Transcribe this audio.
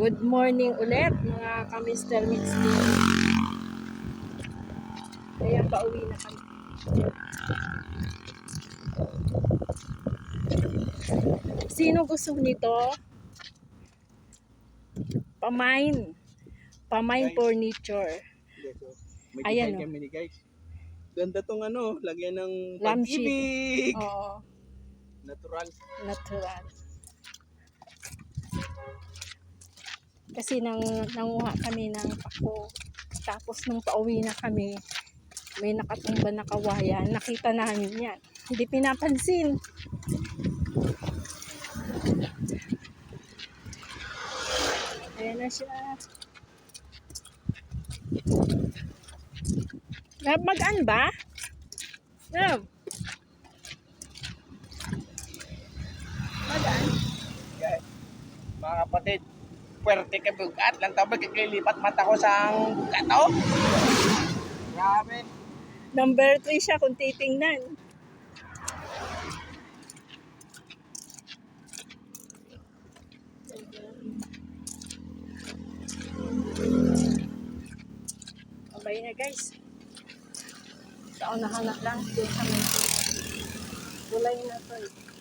Good morning ulit mga ka-Mr. Mix Ayan, pauwi na kami. Sino gusto nito? Pamain. Pamain furniture. May Ayan, oh. kami ni guys. Ganda tong ano, lagyan ng pag-ibig. Oo, Natural. natural. Kasi nang nanguha kami ng pako. Tapos nung pauwi na kami, may nakatumba na kawayan. Nakita namin yan. Hindi pinapansin. Ayan na siya. Mag-an ba? Gab. Mag-an? Mga kapatid, puwerte ka bugat lang tao magkikilipat mata ko sa bugat oh. Grabe. Number 3 siya kung titingnan. Abay na guys. Unahan na lang. Sa may kulay na to eh.